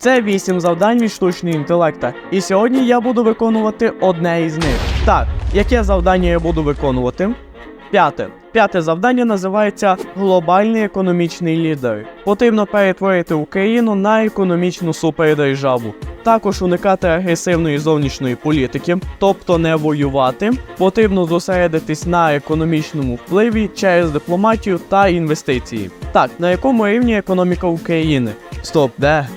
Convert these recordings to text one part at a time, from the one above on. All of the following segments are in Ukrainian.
Це 8 завдань від штучного інтелекта. І сьогодні я буду виконувати одне із них. Так, яке завдання я буду виконувати? П'яте. П'яте завдання називається Глобальний економічний лідер. Потрібно перетворити Україну на економічну супердержаву. Також уникати агресивної зовнішньої політики, тобто не воювати. Потрібно зосередитись на економічному впливі через дипломатію та інвестиції. Так, на якому рівні економіка України? Стоп, де?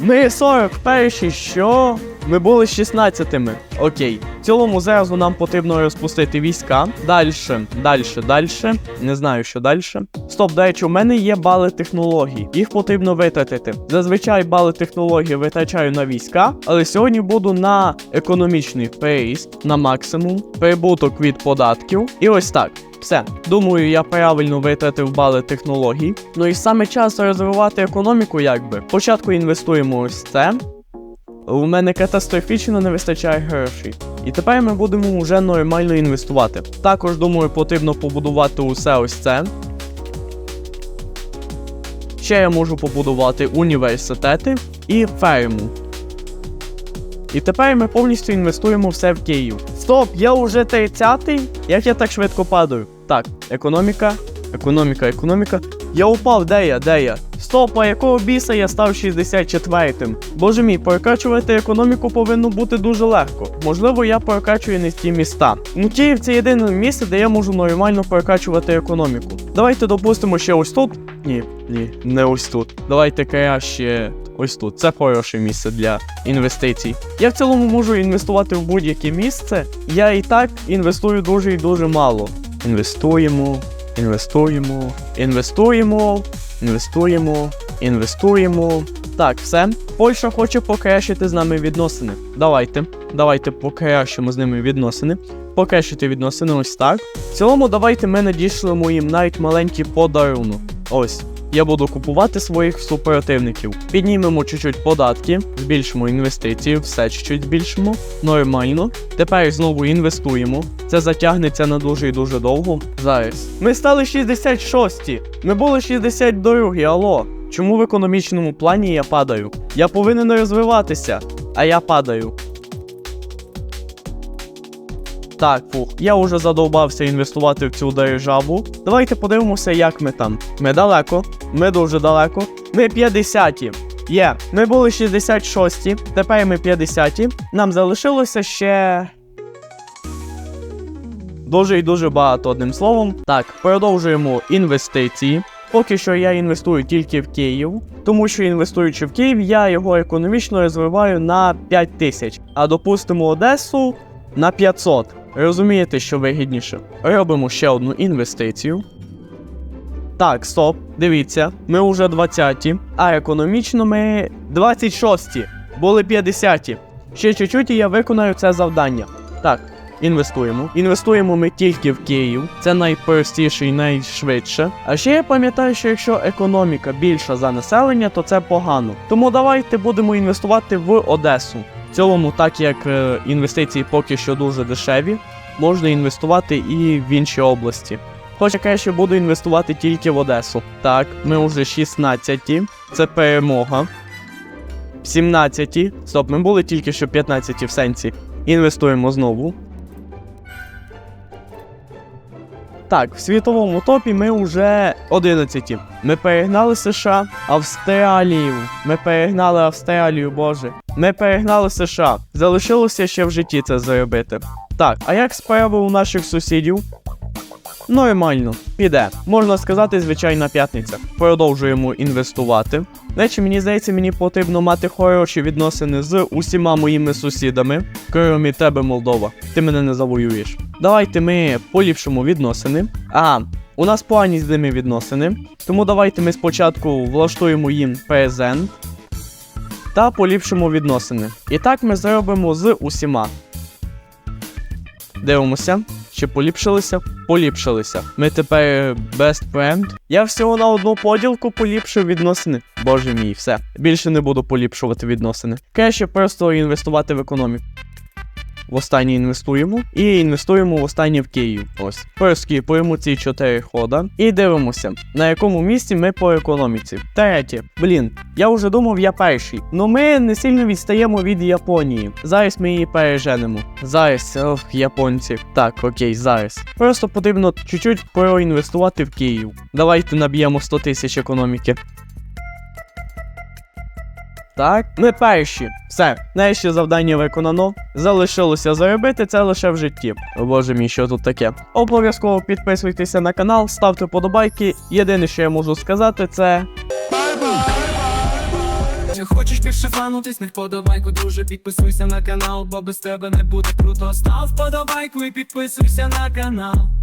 Ми 41 що? Ми були 16-ми. Окей. В цілому зразу нам потрібно розпустити війська. Дальше, дальше, дальше. Не знаю, що дальше. Стоп, до речі, у мене є бали технологій. Їх потрібно витратити. Зазвичай бали технології витрачаю на війська, але сьогодні буду на економічний переїзд, на максимум, прибуток від податків. І ось так. Все, думаю, я правильно витратив бали технологій. Ну і саме час розвивати економіку, якби. Спочатку інвестуємо ось це. У мене катастрофічно не вистачає грошей. І тепер ми будемо вже нормально інвестувати. Також, думаю, потрібно побудувати усе ось це. Ще я можу побудувати університети і ферму. І тепер ми повністю інвестуємо все в Київ. Стоп, я вже 30-й? Як я так швидко падаю? Так, економіка, економіка, економіка. Я упав, де я, де я? Стоп, а якого біса я став 64-м? Боже мій, прокачувати економіку повинно бути дуже легко. Можливо, я прокачую не ті міста. Ну, Київ це єдине місце, де я можу нормально прокачувати економіку. Давайте допустимо ще ось тут. Ні, ні, не ось тут. Давайте краще ось тут. Це хороше місце для інвестицій. Я в цілому можу інвестувати в будь-яке місце. Я і так інвестую дуже і дуже мало. Інвестуємо, інвестуємо, інвестуємо, інвестуємо, інвестуємо. Так, все. Польща хоче покращити з нами відносини. Давайте, давайте покращимо з ними відносини. Покращити відносини ось так. В цілому, давайте ми надішлемо їм навіть маленький подарунок. Ось. Я буду купувати своїх супротивників. Піднімемо чуть-чуть податки, збільшимо інвестиції, все чуть-чуть збільшимо. Нормально. Тепер знову інвестуємо. Це затягнеться на дуже і дуже довго. Зараз. Ми стали 66-ті. Ми були 62-гі, алло. Чому в економічному плані я падаю? Я повинен розвиватися, а я падаю. Так, фух, я вже задовбався інвестувати в цю державу. Давайте подивимося, як ми там. Ми далеко, ми дуже далеко. Ми 50-ті. Є, ми були 66-ті, тепер ми 50-ті. Нам залишилося ще. Дуже і дуже багато одним словом. Так, продовжуємо інвестиції. Поки що я інвестую тільки в Київ, тому що інвестуючи в Київ, я його економічно розвиваю на 5 тисяч, а допустимо Одесу на 500. Розумієте, що вигідніше? Робимо ще одну інвестицію. Так, стоп, дивіться, ми вже 20-ті, а економічно ми 26-ті, були 50-ті. Ще чуть-чуть і я виконаю це завдання. Так, інвестуємо. Інвестуємо ми тільки в Київ, це найпростіше і найшвидше. А ще я пам'ятаю, що якщо економіка більша за населення, то це погано. Тому давайте будемо інвестувати в Одесу. В цілому, так як е, інвестиції поки що дуже дешеві, можна інвестувати і в інші області. Хоча я ще буду інвестувати тільки в Одесу. Так, ми вже 16, це перемога. 17, стоп, ми були тільки що 15 в сенсі. Інвестуємо знову. Так, в світовому топі ми вже 11. Ми перегнали США, Австралію. Ми перегнали Австралію, боже. Ми перегнали США. Залишилося ще в житті це зробити. Так, а як справи у наших сусідів? Нормально, піде. Можна сказати, звичайна п'ятниця. Продовжуємо інвестувати. Речі, мені здається, мені потрібно мати хороші відносини з усіма моїми сусідами, крім тебе, Молдова. Ти мене не завоюєш. Давайте ми поліпшимо відносини. Ага, у нас погані з ними відносини. Тому давайте ми спочатку влаштуємо їм презент та поліпшимо відносини. І так ми зробимо з усіма. Дивимося. Чи поліпшилися? Поліпшилися. Ми тепер best friend. Я всього на одну поділку поліпшив відносини. Боже мій, все. Більше не буду поліпшувати відносини. Краще просто інвестувати в економіку. В останнє інвестуємо. І інвестуємо в останнє в Київ. Ось. Перескіпуємо ці 4 хода. І дивимося, на якому місці ми по економіці. Третє. Блін, я вже думав, я перший. Ну ми не сильно відстаємо від Японії. Зараз ми її переженемо. Зараз, ох, японці. Так, окей, зараз. Просто потрібно чуть-чуть проінвестувати в Київ. Давайте наб'ємо 100 тисяч економіки. Так, ми перші. Все, нарешті завдання виконано. Залишилося заробити це лише в житті. О боже мій, що тут таке. Обов'язково підписуйтеся на канал, ставте подобайки. Єдине, що я можу сказати, це. Чи хочеш більше фанутись, не вподобайку, друже, підписуйся на канал, бо без тебе не буде круто. Став вподобайку і підписуйся на канал.